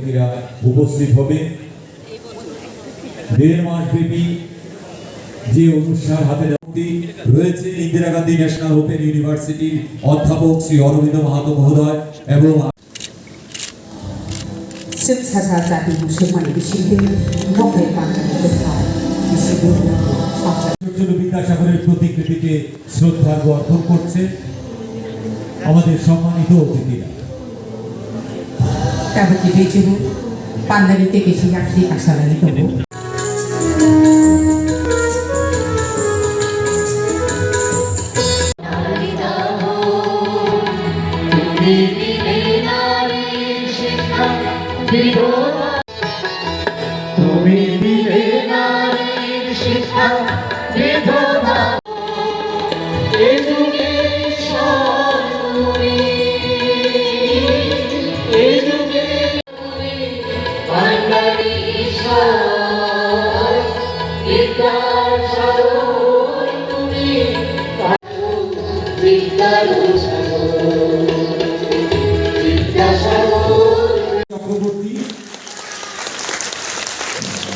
অতিথিরা উপস্থিত হবে। দেড় মাস ব্যাপী যে অনুষ্ঠান হাতে রয়েছে ইন্দিরা গান্ধী ন্যাশনাল ওপেন ইউনিভার্সিটির অধ্যাপক শ্রী অরবিন্দ মাহাতো মহোদয় এবং বিদ্যাসাগরের প্রতিকৃতিকে শ্রদ্ধার্ঘ অর্পণ করছে আমাদের সম্মানিত অতিথিরা। शाबती बेचिनु पान्दरी तेकेसी यात्री कासालाई गर्नु তুমি দিলে নারীর শিক্ষা বিধবা চক্রবর্তী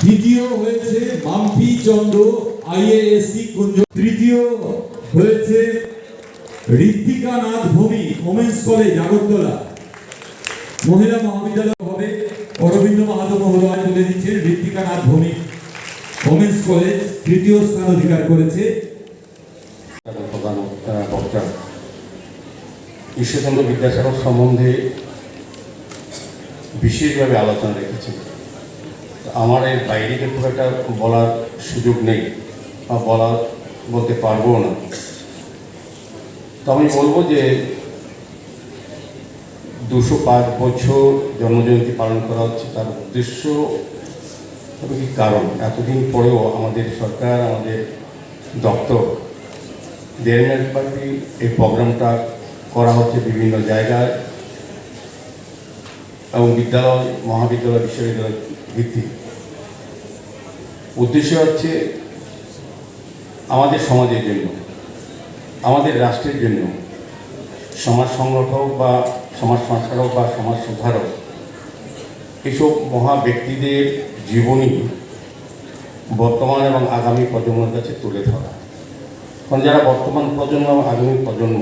দ্বিতীয় হয়েছে মাম্পি চন্দ্র, আইএএসসি কুঞ্জ। তৃতীয় হয়েছে ঋত্বিকা নাথ ভূমি ওমেন্স কলেজ আগরতলা। মহিলা মহাবিদ্যালয় হবে অরবিন্দ মাহাতো মহোদয় তুলে দিচ্ছেন ঋত্বিকা নাথ ভূমি ওমেন্স কলেজ তৃতীয় স্থান অধিকার করেছে। প্রধান ঈশ্বরচন্দ্র বিদ্যাসাগর সম্বন্ধে বিশেষভাবে আলোচনা রেখেছেন আমার এর বাইরে খুব একটা বলার সুযোগ নেই বা বলার বলতে পারব না। তো আমি বলব যে দুশো পাঁচ বছর জন্মজয়ন্তী পালন করা হচ্ছে। তার উদ্দেশ্য এবং কি কারণ। এতদিন পরেও আমাদের সরকার, আমাদের দপ্তর দেড়মাসব্যাপী এই প্রোগ্রামটা করা হচ্ছে বিভিন্ন জায়গায়। এবং বিদ্যালয়, মহাবিদ্যালয়, বিশ্ববিদ্যালয় ভিত্তি উদ্দেশ্য হচ্ছে আমাদের সমাজের জন্য, আমাদের রাষ্ট্রের জন্য সমাজ সংগঠক বা সমাজ সংস্কারক বা সমাজ সুধারক, এসব মহা ব্যক্তিদের জীবনী বর্তমান এবং আগামী প্রজন্মের কাছে তুলে ধরা কারণ যারা বর্তমান প্রজন্ম এবং আগামী প্রজন্ম,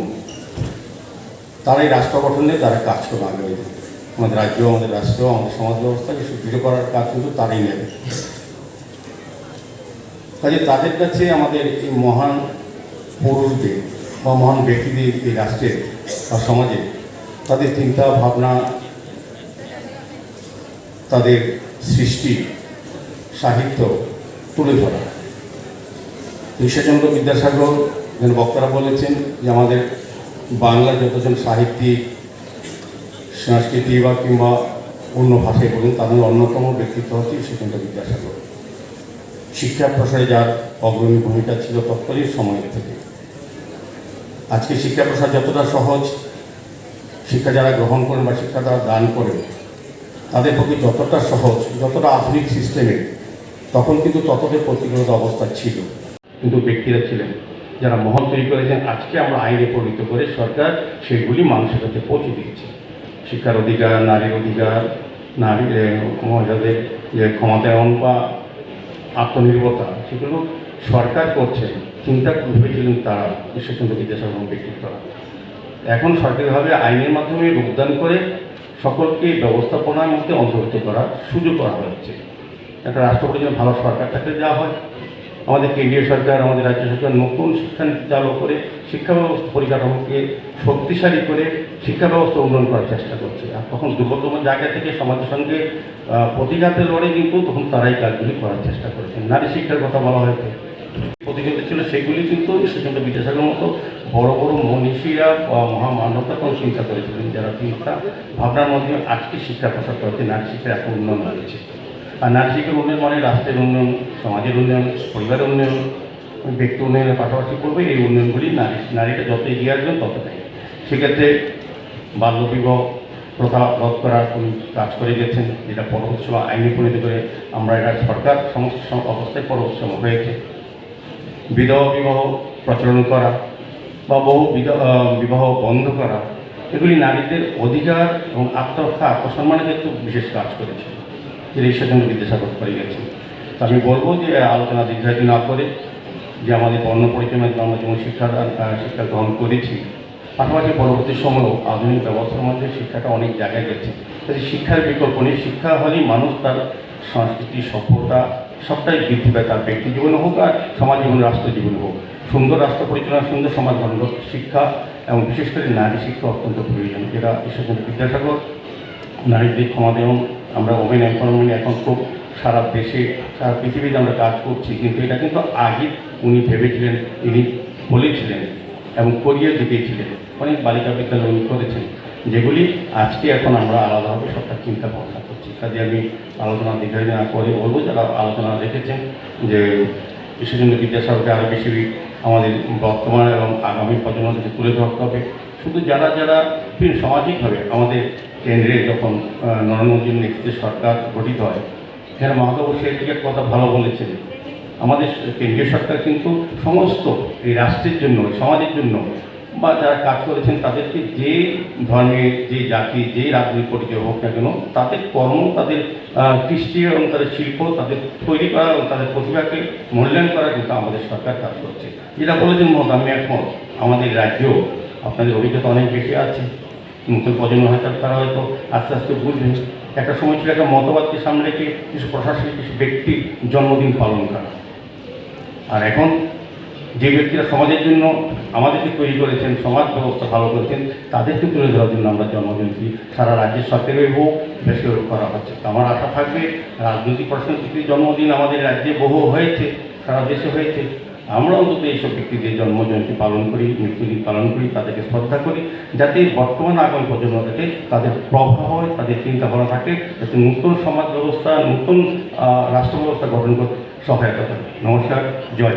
তারাই রাষ্ট্র গঠনে তারা কাজ করবে আগামী দিনে। আমাদের রাজ্য, আমাদের রাষ্ট্র, আমাদের সমাজ ব্যবস্থাকে সুদৃঢ় করার কাজ কিন্তু তারাই নেবে কাজে তাদের কাছে আমাদের এই মহান পুরুষদের বা মহান ব্যক্তিদের এই রাষ্ট্রের বা সমাজে তাদের চিন্তা ভাবনা তাদের সৃষ্টি, সাহিত্য তুলে ধরা। ঈশ্বরচন্দ্র বিদ্যাসাগর যেন বক্তারা বলেছেন যে, আমাদের বাংলার যতজন সাহিত্যিক, সংস্কৃতি বা কিংবা অন্য ভাষায় বলুন, তাদের অন্যতম ব্যক্তিত্ব হচ্ছে ঈশ্বরচন্দ্র বিদ্যাসাগর। শিক্ষা প্রসারে যার অগ্রণী ভূমিকা ছিল তৎকালীন সময়ের থেকে। আজকে শিক্ষা প্রসার যতটা সহজ, শিক্ষা যারা গ্রহণ করেন বা শিক্ষা যারা দান করেন তাদের পক্ষে যতটা সহজ, যতটা আধুনিক সিস্টেমে, তখন কিন্তু ততটাই প্রতিকূলত অবস্থা ছিল। কিন্তু ব্যক্তিরা ছিলেন, যারা মহল তৈরি করেছেন, আজকে আমরা আইনে পরিণত করে সরকার সেগুলি মানুষের কাছে পৌঁছে দিয়েছে। শিক্ষার অধিকার, নারীর অধিকার, নারী মহিলাদের যে ক্ষমতায়ন বা আত্মনির্ভরতা, সেগুলো সরকার করছে, চিন্তা ভেবেছিলেন তারা ঈশ্বরচন্দ্র বিদ্যাসাগর ব্যক্তিত্বরা। এখন সরকারিভাবে আইনের মাধ্যমে রূপদান করে সকলকে ব্যবস্থাপনার মধ্যে অন্তর্ভুক্ত করার সুযোগ করা হয়েছে। একটা রাষ্ট্রপতি যেন ভালো সরকার থাকলে দেওয়া হয়। আমাদের কেন্দ্রীয় সরকার, আমাদের রাজ্য সরকার নতুন শিক্ষানীতি চালু করে শিক্ষা ব্যবস্থা পরিকাঠামোকে শক্তিশালী করে শিক্ষা ব্যবস্থা উন্নয়ন করার চেষ্টা করছে। আর তখন দুর্গতম জায়গা থেকে সমাজের সঙ্গে প্রতিঘাতে লড়ে কিন্তু তখন তারাই কাজগুলি করার চেষ্টা করেছেন। নারী শিক্ষার কথা বলা হয়েছে। প্রতিযোগিতা ছিল, সেগুলি কিন্তু সেখানে বিদ্যাসাগর মতো বড় বড় মনীষীরা বা মহামানবতা কোনো চিন্তা করেছিলেন যারা চিন্তা ভাবনার মাধ্যমে আজকে শিক্ষা প্রসার করেছে নারী শিক্ষার এত উন্নয়ন হয়েছে। আর নারী শিক্ষার উন্নয়ন মানে রাষ্ট্রের উন্নয়ন, সমাজের উন্নয়ন, পরিবারের উন্নয়ন, ব্যক্তি উন্নয়নের পাশাপাশি করবে এই উন্নয়নগুলি নারী নারীটা যত এগিয়ে আসবেন তত ততটাই সেক্ষেত্রে বাল্যবিবাহ প্রথা রদ করার উনি কাজ করে গেছেন, যেটা পরবর্তী সময় আইনে পরিণত করে আমরা এটা সরকার সমস্ত অবস্থায় পরবর্তী সময় হয়েছে। বিধবা বিবাহ প্রচলন করা বা বহু বিবাহ বন্ধ করা এগুলি নারীদের অধিকার এবং আত্মরক্ষা আত্মসম্মানের ক্ষেত্রে বিশেষ কাজ করেছে। যেটা ঈশ্বরচন্দ্র বিদ্যাসাগর করে গেছেন তা আমি বলব যে আলোচনা দীর্ঘায়িত না করে যে আমাদের বর্ণ পরিচয় মাধ্যমে আমরা যেমন শিক্ষা আহ, শিক্ষা গ্রহণ করেছি পাশাপাশি পরবর্তী সময়েও আধুনিক ব্যবস্থার মধ্যে শিক্ষাটা অনেক জায়গায় গেছে। শিক্ষার বিকল্প নেই। শিক্ষা হলেই মানুষ তার সংস্কৃতি সভ্যতা সবটাই বৃদ্ধি পায় তার ব্যক্তি জীবনে হোক আর সমাজ জীবনে, রাষ্ট্র জীবনে হোক। সুন্দর রাষ্ট্র পরিচালনা, সুন্দর সমাজ গঠন শিক্ষা এবং বিশেষ করে নারী শিক্ষা অত্যন্ত প্রয়োজন। যেটা ঈশ্বরচন্দ্র বিদ্যাসাগর, নারীদের ক্ষমতা এবং আমরা ওমেন এম্পাওয়ারমেন্ট এখন খুব সারা দেশে, সারা পৃথিবীতে আমরা কাজ করছি। কিন্তু এটা কিন্তু আগে উনি ভেবেছিলেন, তিনি বলেছিলেন এবং করিয়ে দেখিয়েছিলেন। অনেক বালিকা বিদ্যালয় উনি করেছেন। যেগুলি আজকে এখন আমরা আলাদাভাবে সবটা চিন্তা ভাবনা করছি। কাজে আমি আলোচনা দীর্ঘায়িত না করে বলব, যারা আলোচনা রেখেছেন যে ঈশ্বরচন্দ্র বিদ্যাসাগরকে আরও বেশি আমাদের বর্তমান এবং আগামী প্রজন্মকে তুলে ধরতে হবে। শুধু যারা যারা সামাজিকভাবে আমাদের কেন্দ্রে যখন নরেন্দ্র মোদীর সরকার গঠিত হয়, এখানে মহাদেব সেদিকের কথা ভালো বলেছেন। আমাদের কেন্দ্রীয় সরকার কিন্তু সমস্ত এই রাষ্ট্রের জন্য সমাজের জন্য বা যারা কাজ করেছেন, তাদেরকে যে ধর্মে যে জাতি, যে রাজনৈতিক পরিচয় হোক না কেন, তাদের কর্ম, তাদের কৃষ্টি এবং তাদের শিল্প, তাদের তৈরি করা এবং তাদের প্রতিভাকে মূল্যায়ন করা কিন্তু আমাদের সরকার কাজ করছে। যেটা বলেছেন মত, আমি একমত। আমাদের রাজ্যেও আপনাদের অভিজ্ঞতা অনেক বেশি আছে। নতুন প্রজন্ম হয়তো তারা হয়তো আস্তে আস্তে বুঝবে। একটা সময় ছিল একটা মতবাদকে সামনে রেখে কিছু প্রশাসনিক কিছু ব্যক্তির জন্মদিন পালন করা। আর এখন যে ব্যক্তিরা সমাজের জন্য আমাদেরকে তৈরি করেছেন, সমাজ ব্যবস্থা ভালো করেছেন, তাদেরকে তুলে ধরার জন্য আমরা জন্মদিনটি সারা রাজ্যের সরকারের হোক বেশি করা হচ্ছে। আমার আশা থাকবে, রাজনৈতিক প্রশাসনিক জন্মদিন আমাদের রাজ্যে বহু হয়েছে, সারা দেশে হয়েছে। আমরা অন্তত এইসব ব্যক্তিদের জন্মজয়ন্তী পালন করি, মৃত্যুদিন পালন করি, তাদেরকে শ্রদ্ধা করি, যাতে বর্তমান আগামী প্রজন্ম থেকে তাদের প্রভাব হয়, তাদের চিন্তা ভাবনা থাকে, যাতে নতুন সমাজ ব্যবস্থা, নতুন রাষ্ট্র ব্যবস্থা গঠন করতে সহায়তা করে। নমস্কার, জয়